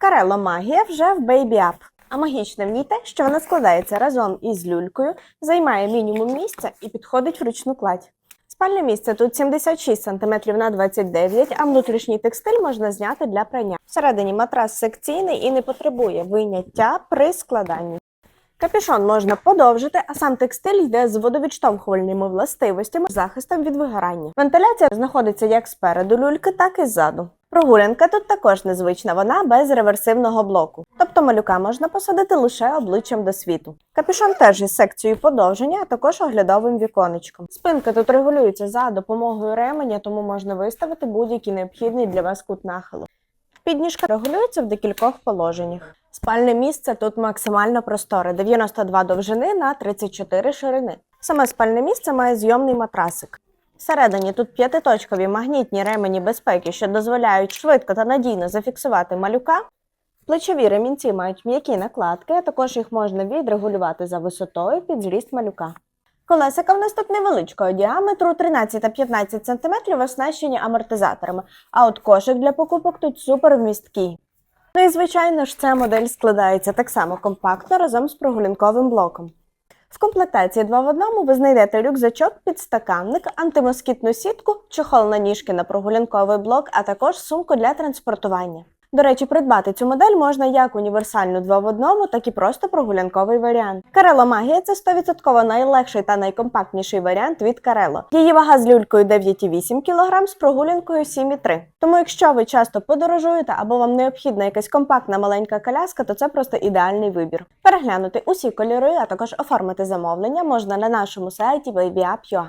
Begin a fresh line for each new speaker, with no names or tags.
Карело Магія вже в Baby Up. А магічне в ній те, що вона складається разом із люлькою, займає мінімум місця і підходить в ручну кладь. Спальне місце тут 76 см на 29 а внутрішній текстиль можна зняти для прання. Всередині матрас секційний і не потребує виняття при складанні. Капюшон можна подовжити, а сам текстиль йде з водовідштовхувальними властивостями захистом від вигорання. Вентиляція знаходиться як спереду люльки, так і ззаду. Прогулянка тут також незвична, вона без реверсивного блоку. Тобто малюка можна посадити лише обличчям до світу. Капюшон теж із секцією подовження, а також оглядовим віконечком. Спинка тут регулюється за допомогою ременя, тому можна виставити будь-який необхідний для вас кут нахилу. Підніжка регулюється в декількох положеннях. Спальне місце тут максимально просторе 92 довжини на 34 ширини. Саме спальне місце має зйомний матрасик. Всередині тут п'ятиточкові магнітні ремені безпеки, що дозволяють швидко та надійно зафіксувати малюка. Плечові ремінці мають м'які накладки, а також їх можна відрегулювати за висотою під зріст малюка. Колесика в нас тут невеличкого діаметру 13 та 15 см оснащені амортизаторами, а от кошик для покупок тут супер вмісткий. Ну і звичайно ж, ця модель складається так само компактно разом з прогулянковим блоком. В комплектації 2 в одному ви знайдете рюкзачок, підстаканник, антимоскітну сітку, чохол на ніжки на прогулянковий блок, а також сумку для транспортування. До речі, придбати цю модель можна як універсальну 2 в одному, так і просто прогулянковий варіант. Карело Магія це 100% найлегший та найкомпактніший варіант від Карело. Її вага з люлькою 9,8 кг з прогулянкою 7,3 Тому, якщо ви часто подорожуєте або вам необхідна якась компактна маленька коляска, то це просто ідеальний вибір. Переглянути усі кольори, а також оформити замовлення можна на нашому сайті babyapp.ua.